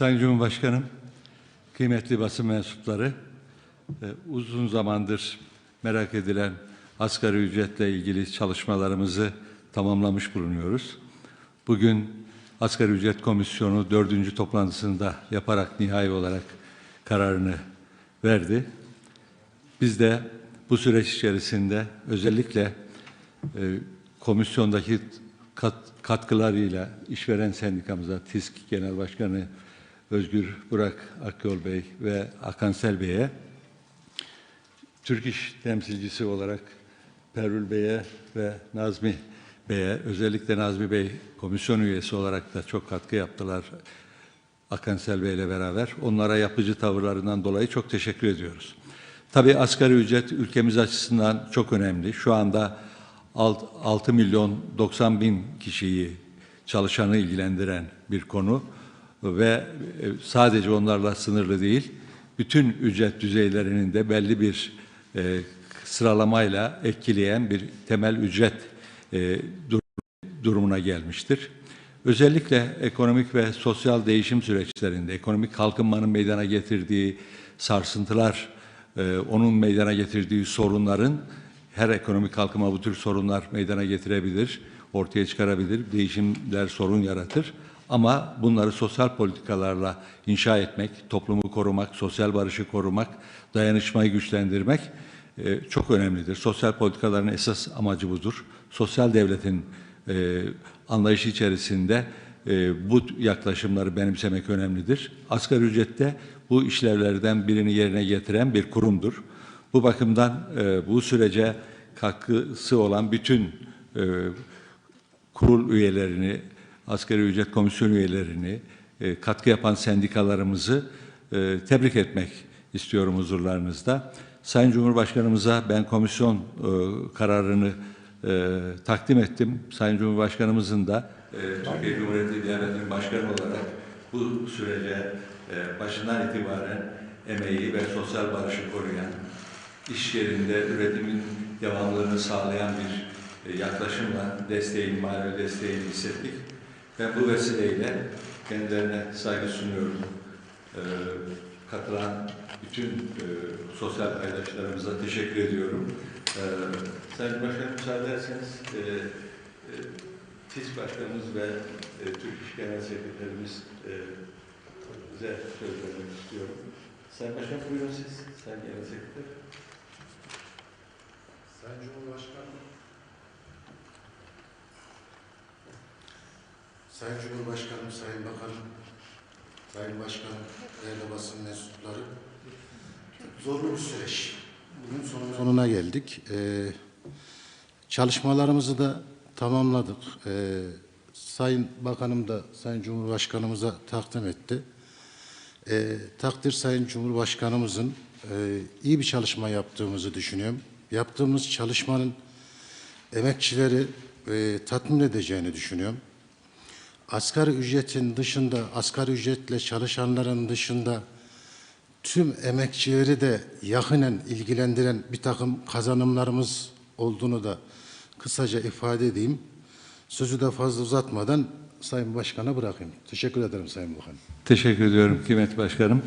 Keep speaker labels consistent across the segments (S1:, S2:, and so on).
S1: Sayın Cumhurbaşkanım, kıymetli basın mensupları, e, uzun zamandır merak edilen asgari ücretle ilgili çalışmalarımızı tamamlamış bulunuyoruz. Bugün Asgari Ücret Komisyonu dördüncü toplantısında yaparak nihai olarak kararını verdi. Biz de bu süreç içerisinde özellikle e, komisyondaki kat, katkılarıyla işveren sendikamıza, TİSK Genel Başkanı Özgür Burak Akyol Bey ve Akansel Bey'e, Türk İş temsilcisi olarak Perül Bey'e ve Nazmi Bey'e, özellikle Nazmi Bey komisyon üyesi olarak da çok katkı yaptılar Akansel Bey ile beraber. Onlara yapıcı tavırlarından dolayı çok teşekkür ediyoruz. Tabii asgari ücret ülkemiz açısından çok önemli. Şu anda 6 milyon 90 bin kişiyi çalışanı ilgilendiren bir konu ve e, sadece onlarla sınırlı değil, bütün ücret düzeylerinin de belli bir e, sıralamayla etkileyen bir temel ücret e, dur durumuna gelmiştir. Özellikle ekonomik ve sosyal değişim süreçlerinde, ekonomik kalkınmanın meydana getirdiği sarsıntılar, e, onun meydana getirdiği sorunların, her ekonomik kalkınma bu tür sorunlar meydana getirebilir, ortaya çıkarabilir, değişimler sorun yaratır. Ama bunları sosyal politikalarla inşa etmek, toplumu korumak, sosyal barışı korumak, dayanışmayı güçlendirmek e, çok önemlidir. Sosyal politikaların esas amacı budur. Sosyal devletin e, anlayışı içerisinde e, bu yaklaşımları benimsemek önemlidir. Asgari ücrette bu işlevlerden birini yerine getiren bir kurumdur. Bu bakımdan e, bu sürece katkısı olan bütün e, kurul üyelerini, asgari ücret komisyon üyelerini, e, katkı yapan sendikalarımızı e, tebrik etmek istiyorum huzurlarınızda. Sayın Cumhurbaşkanımıza ben komisyon e, kararını e, takdim ettim. Sayın Cumhurbaşkanımızın da e, Türkiye Cumhuriyeti Devleti'nin başkanı olarak bu sürece e, başından itibaren emeği ve sosyal barışı koruyan, iş yerinde üretimin devamlılığını sağlayan bir e, yaklaşımla desteğin, manevi desteğini hissettik. Ben bu vesileyle kendilerine saygı sunuyorum. E, katılan bütün e, sosyal paydaşlarımıza teşekkür ediyorum. E, Sayın Başkanım müsaade ederseniz e, e, TİS Başkanımız ve e, Türk İş Genel Sekreterimiz e, bize söz vermek istiyorum. Sayın Başkan buyurun siz, Sayın Genel Sekreter.
S2: Sayın Cumhurbaşkanım. Sayın Cumhurbaşkanım, Sayın Bakanım, Sayın Başkanım, değerli basın mensupları. Zorlu bir süreç. Bugün sonuna, sonuna geldik. Ee, çalışmalarımızı da tamamladık. Ee, Sayın Bakanım da Sayın Cumhurbaşkanımıza takdim etti. Ee, takdir Sayın Cumhurbaşkanımızın e, iyi bir çalışma yaptığımızı düşünüyorum. Yaptığımız çalışmanın emekçileri e, tatmin edeceğini düşünüyorum. Asgari ücretin dışında, asgari ücretle çalışanların dışında tüm emekçileri de yakinen ilgilendiren bir takım kazanımlarımız olduğunu da kısaca ifade edeyim. Sözü de fazla uzatmadan Sayın Başkan'a bırakayım. Teşekkür ederim Sayın Bakan.
S1: Teşekkür ediyorum kıymetli başkanım.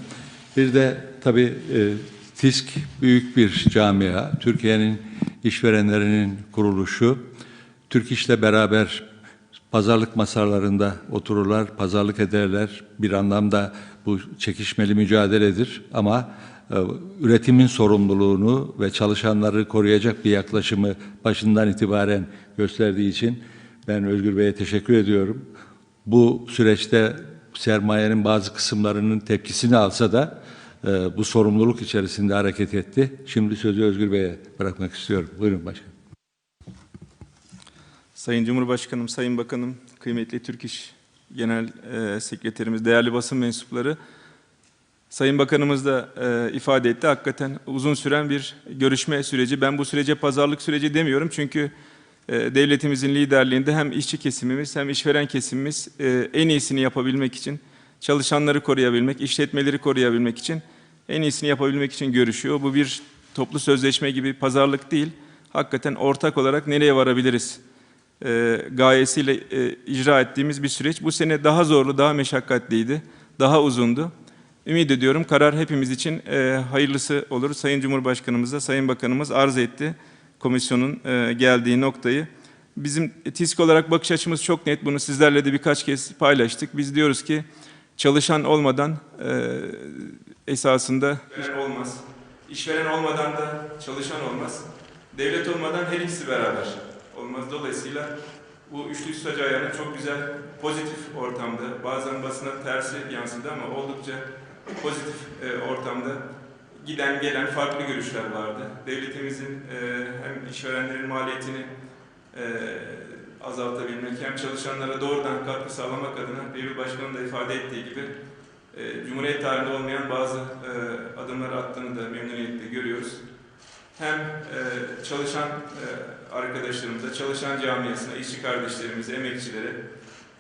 S1: Bir de tabii e, TİSK büyük bir camia. Türkiye'nin işverenlerinin kuruluşu. Türk İş'le beraber pazarlık masalarında otururlar, pazarlık ederler. Bir anlamda bu çekişmeli mücadeledir ama e, üretimin sorumluluğunu ve çalışanları koruyacak bir yaklaşımı başından itibaren gösterdiği için ben Özgür Bey'e teşekkür ediyorum. Bu süreçte sermayenin bazı kısımlarının tepkisini alsa da e, bu sorumluluk içerisinde hareket etti. Şimdi sözü Özgür Bey'e bırakmak istiyorum. Buyurun başkanım.
S3: Sayın Cumhurbaşkanım, Sayın Bakanım, kıymetli Türk İş Genel e, Sekreterimiz, değerli basın mensupları, Sayın Bakanımız da e, ifade etti. Hakikaten uzun süren bir görüşme süreci. Ben bu sürece pazarlık süreci demiyorum çünkü e, devletimizin liderliğinde hem işçi kesimimiz hem işveren kesimimiz e, en iyisini yapabilmek için, çalışanları koruyabilmek, işletmeleri koruyabilmek için en iyisini yapabilmek için görüşüyor. Bu bir toplu sözleşme gibi pazarlık değil. Hakikaten ortak olarak nereye varabiliriz? E, gayesiyle e, icra ettiğimiz bir süreç. Bu sene daha zorlu, daha meşakkatliydi. daha uzundu. Ümit ediyorum karar hepimiz için e, hayırlısı olur. Sayın Cumhurbaşkanımız da Sayın Bakanımız arz etti komisyonun geldiği noktayı. Bizim TİSK olarak bakış açımız çok net. Bunu sizlerle de birkaç kez paylaştık. Biz diyoruz ki çalışan olmadan esasında işveren olmaz. İşveren olmadan da çalışan olmaz. Devlet olmadan her ikisi beraber olmaz. Dolayısıyla bu üçlü sütaç ayarı çok güzel, pozitif ortamda, bazen basına tersi yansıdı ama oldukça pozitif e, ortamda giden gelen farklı görüşler vardı. Devletimizin e, hem işverenlerin maliyetini e, azaltabilmek hem çalışanlara doğrudan katkı sağlamak adına Devlet Başkanı da ifade ettiği gibi e, Cumhuriyet tarihinde olmayan bazı e, adımlar attığını da memnuniyetle görüyoruz. Hem e, çalışan e, arkadaşlarımıza, çalışan camiasına, işçi kardeşlerimize, emekçilere,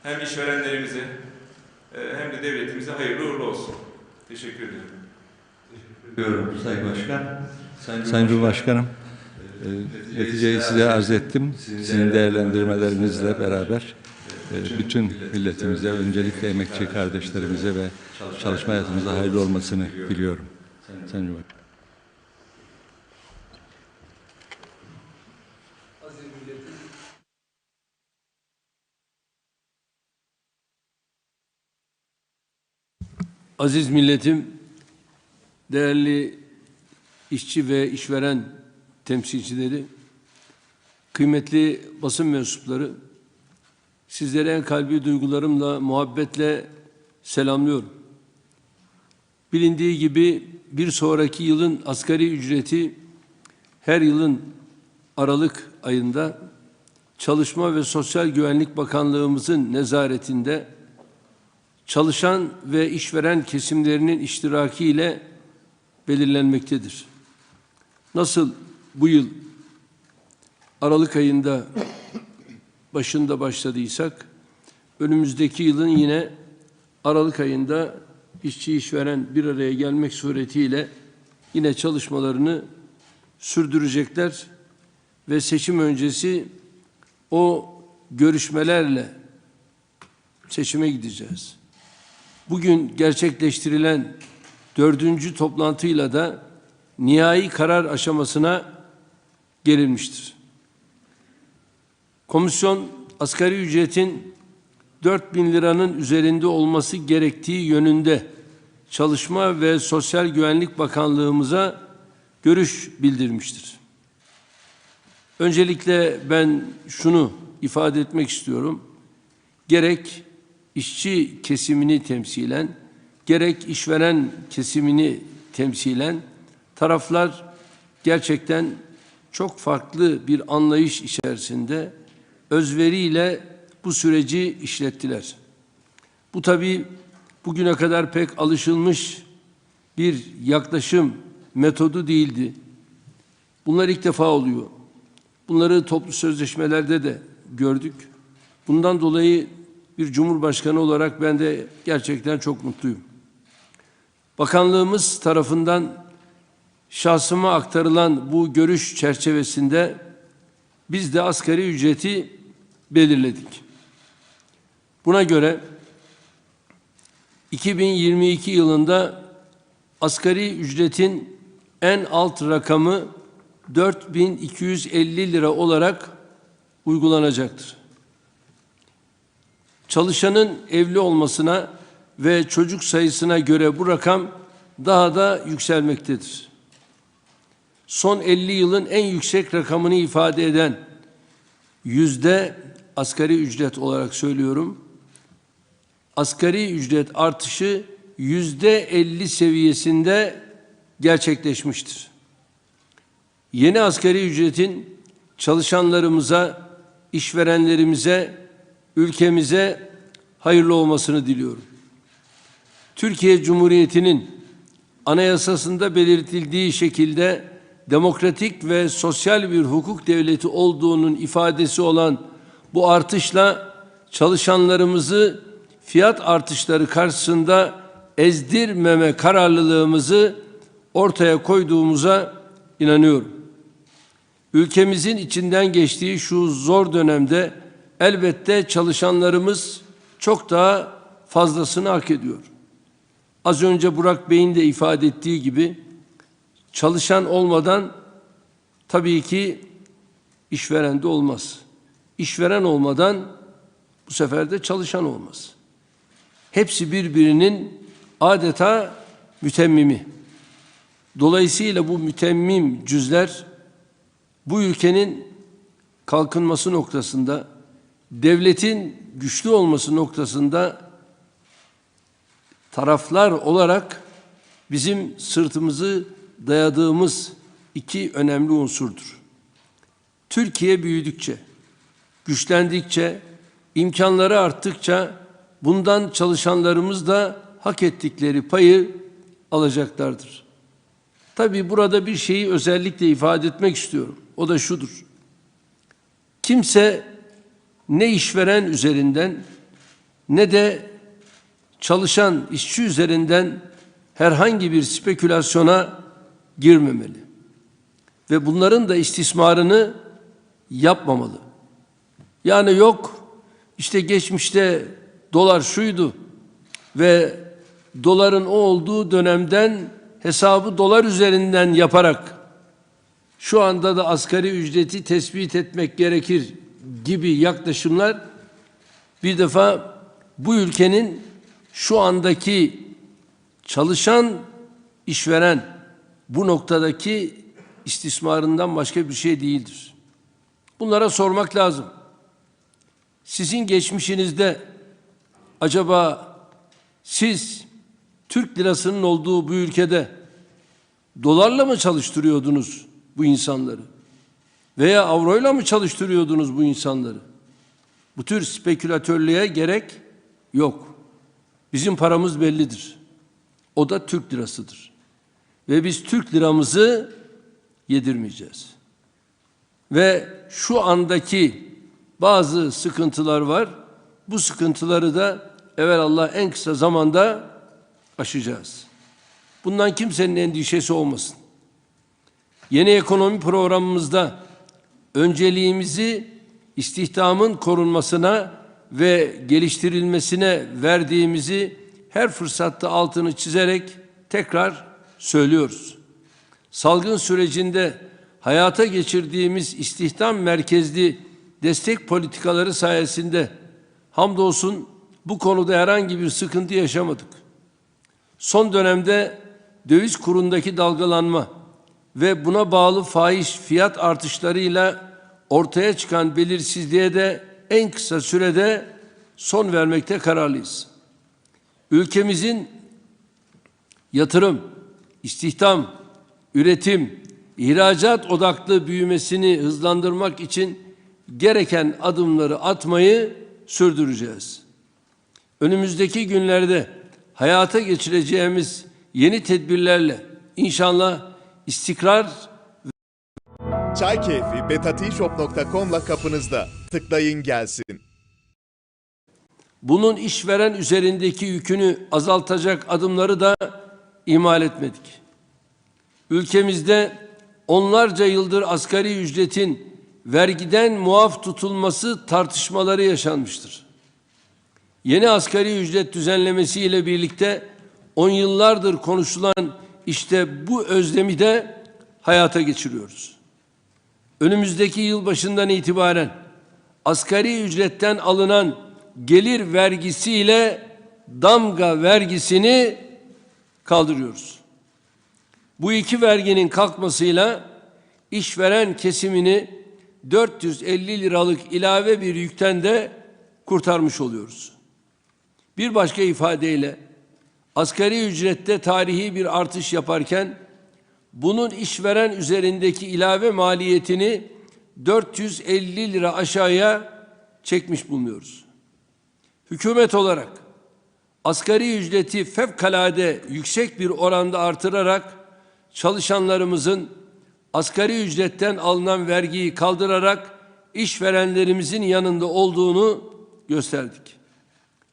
S3: hem işverenlerimize e, hem de devletimize hayırlı uğurlu olsun. Teşekkür ederim.
S1: Diyorum Sayın Başkan. Sayın Cumhurbaşkanım, e, neticeyi size arz ettim. Sizin değerlendirmelerinizle beraber e, bütün milletimize, öncelikle emekçi kardeşlerimize ve çalışma hayatımıza hayırlı olmasını diliyorum. Sayın Cumhurbaşkanım.
S4: Aziz milletim, değerli işçi ve işveren temsilcileri, kıymetli basın mensupları, sizlere en kalbi duygularımla, muhabbetle selamlıyorum. Bilindiği gibi bir sonraki yılın asgari ücreti her yılın Aralık ayında Çalışma ve Sosyal Güvenlik Bakanlığımızın nezaretinde çalışan ve işveren kesimlerinin iştirakiyle belirlenmektedir. Nasıl bu yıl Aralık ayında başında başladıysak, önümüzdeki yılın yine Aralık ayında işçi işveren bir araya gelmek suretiyle yine çalışmalarını sürdürecekler ve seçim öncesi o görüşmelerle seçime gideceğiz. Bugün gerçekleştirilen dördüncü toplantıyla da nihai karar aşamasına gelinmiştir. Komisyon asgari ücretin 4 bin liranın üzerinde olması gerektiği yönünde Çalışma ve Sosyal Güvenlik Bakanlığımıza görüş bildirmiştir. Öncelikle ben şunu ifade etmek istiyorum. Gerek işçi kesimini temsilen, gerek işveren kesimini temsilen taraflar gerçekten çok farklı bir anlayış içerisinde özveriyle bu süreci işlettiler. Bu tabii bugüne kadar pek alışılmış bir yaklaşım metodu değildi. Bunlar ilk defa oluyor. Bunları toplu sözleşmelerde de gördük. Bundan dolayı bir cumhurbaşkanı olarak ben de gerçekten çok mutluyum. Bakanlığımız tarafından şahsıma aktarılan bu görüş çerçevesinde biz de asgari ücreti belirledik. Buna göre 2022 yılında asgari ücretin en alt rakamı 4250 lira olarak uygulanacaktır. Çalışanın evli olmasına ve çocuk sayısına göre bu rakam daha da yükselmektedir. Son 50 yılın en yüksek rakamını ifade eden yüzde asgari ücret olarak söylüyorum. Asgari ücret artışı yüzde 50 seviyesinde gerçekleşmiştir. Yeni asgari ücretin çalışanlarımıza, işverenlerimize, ülkemize hayırlı olmasını diliyorum. Türkiye Cumhuriyeti'nin anayasasında belirtildiği şekilde demokratik ve sosyal bir hukuk devleti olduğunun ifadesi olan bu artışla çalışanlarımızı fiyat artışları karşısında ezdirmeme kararlılığımızı ortaya koyduğumuza inanıyorum. Ülkemizin içinden geçtiği şu zor dönemde elbette çalışanlarımız çok daha fazlasını hak ediyor. Az önce Burak Bey'in de ifade ettiği gibi çalışan olmadan tabii ki işveren de olmaz. İşveren olmadan bu sefer de çalışan olmaz. Hepsi birbirinin adeta mütemmimi. Dolayısıyla bu mütemmim cüzler bu ülkenin kalkınması noktasında, devletin güçlü olması noktasında taraflar olarak bizim sırtımızı dayadığımız iki önemli unsurdur. Türkiye büyüdükçe, güçlendikçe, imkanları arttıkça bundan çalışanlarımız da hak ettikleri payı alacaklardır. Tabii burada bir şeyi özellikle ifade etmek istiyorum. O da şudur. Kimse ne işveren üzerinden ne de çalışan işçi üzerinden herhangi bir spekülasyona girmemeli. Ve bunların da istismarını yapmamalı. Yani yok işte geçmişte dolar şuydu ve doların o olduğu dönemden hesabı dolar üzerinden yaparak şu anda da asgari ücreti tespit etmek gerekir gibi yaklaşımlar bir defa bu ülkenin şu andaki çalışan işveren bu noktadaki istismarından başka bir şey değildir. Bunlara sormak lazım. Sizin geçmişinizde acaba siz Türk lirasının olduğu bu ülkede dolarla mı çalıştırıyordunuz bu insanları? Veya avroyla mı çalıştırıyordunuz bu insanları? Bu tür spekülatörlüğe gerek yok. Bizim paramız bellidir. O da Türk lirasıdır. Ve biz Türk liramızı yedirmeyeceğiz. Ve şu andaki bazı sıkıntılar var. Bu sıkıntıları da Allah en kısa zamanda aşacağız. Bundan kimsenin endişesi olmasın. Yeni ekonomi programımızda önceliğimizi istihdamın korunmasına ve geliştirilmesine verdiğimizi her fırsatta altını çizerek tekrar söylüyoruz. Salgın sürecinde hayata geçirdiğimiz istihdam merkezli destek politikaları sayesinde hamdolsun bu konuda herhangi bir sıkıntı yaşamadık. Son dönemde döviz kurundaki dalgalanma ve buna bağlı faiz fiyat artışlarıyla ortaya çıkan belirsizliğe de en kısa sürede son vermekte kararlıyız. Ülkemizin yatırım, istihdam, üretim, ihracat odaklı büyümesini hızlandırmak için gereken adımları atmayı sürdüreceğiz. Önümüzdeki günlerde hayata geçireceğimiz yeni tedbirlerle inşallah istikrar
S5: Çay Keyfi betatishop.com'la kapınızda. Tıklayın gelsin.
S4: bunun işveren üzerindeki yükünü azaltacak adımları da ihmal etmedik. Ülkemizde onlarca yıldır asgari ücretin vergiden muaf tutulması tartışmaları yaşanmıştır. Yeni asgari ücret düzenlemesi ile birlikte on yıllardır konuşulan işte bu özlemi de hayata geçiriyoruz. Önümüzdeki yıl başından itibaren asgari ücretten alınan gelir vergisiyle damga vergisini kaldırıyoruz. Bu iki verginin kalkmasıyla işveren kesimini 450 liralık ilave bir yükten de kurtarmış oluyoruz. Bir başka ifadeyle asgari ücrette tarihi bir artış yaparken bunun işveren üzerindeki ilave maliyetini 450 lira aşağıya çekmiş bulunuyoruz. Hükümet olarak asgari ücreti fevkalade yüksek bir oranda artırarak çalışanlarımızın asgari ücretten alınan vergiyi kaldırarak işverenlerimizin yanında olduğunu gösterdik.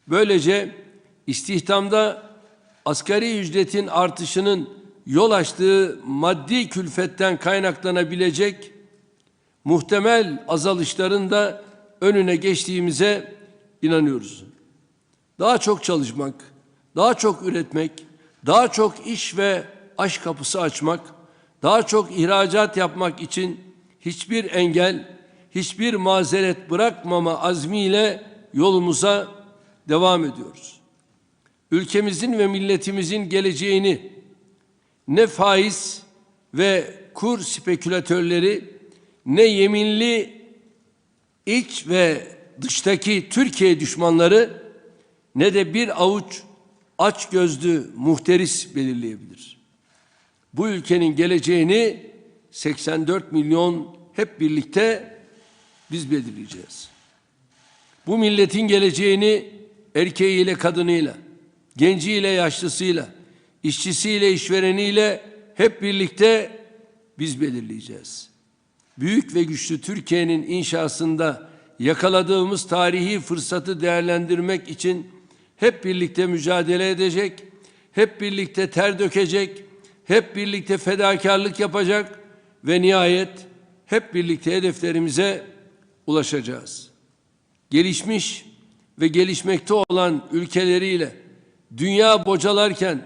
S4: Böylece istihdamda asgari ücretin artışının yol açtığı maddi külfetten kaynaklanabilecek muhtemel azalışların da önüne geçtiğimize inanıyoruz. Daha çok çalışmak, daha çok üretmek, daha çok iş ve aş kapısı açmak, daha çok ihracat yapmak için hiçbir engel, hiçbir mazeret bırakmama azmiyle yolumuza devam ediyoruz. Ülkemizin ve milletimizin geleceğini ne faiz ve kur spekülatörleri ne yeminli iç ve dıştaki Türkiye düşmanları ne de bir avuç aç gözlü muhteris belirleyebilir. Bu ülkenin geleceğini 84 milyon hep birlikte biz belirleyeceğiz. Bu milletin geleceğini erkeğiyle kadınıyla, genciyle yaşlısıyla, işçisiyle işvereniyle hep birlikte biz belirleyeceğiz. Büyük ve güçlü Türkiye'nin inşasında yakaladığımız tarihi fırsatı değerlendirmek için hep birlikte mücadele edecek, hep birlikte ter dökecek, hep birlikte fedakarlık yapacak ve nihayet hep birlikte hedeflerimize ulaşacağız. Gelişmiş ve gelişmekte olan ülkeleriyle dünya bocalarken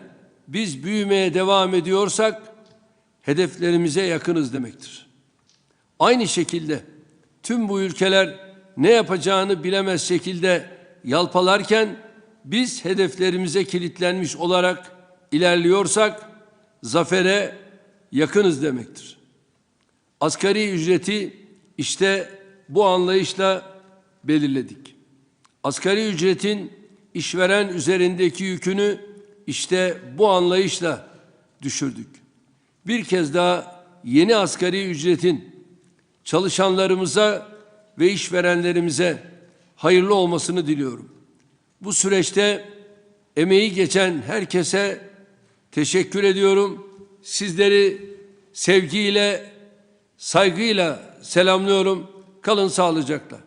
S4: biz büyümeye devam ediyorsak hedeflerimize yakınız demektir. Aynı şekilde tüm bu ülkeler ne yapacağını bilemez şekilde yalpalarken biz hedeflerimize kilitlenmiş olarak ilerliyorsak zafere yakınız demektir. Asgari ücreti işte bu anlayışla belirledik. Asgari ücretin işveren üzerindeki yükünü işte bu anlayışla düşürdük. Bir kez daha yeni asgari ücretin çalışanlarımıza ve işverenlerimize hayırlı olmasını diliyorum. Bu süreçte emeği geçen herkese teşekkür ediyorum. Sizleri sevgiyle, saygıyla selamlıyorum. Kalın sağlıcakla.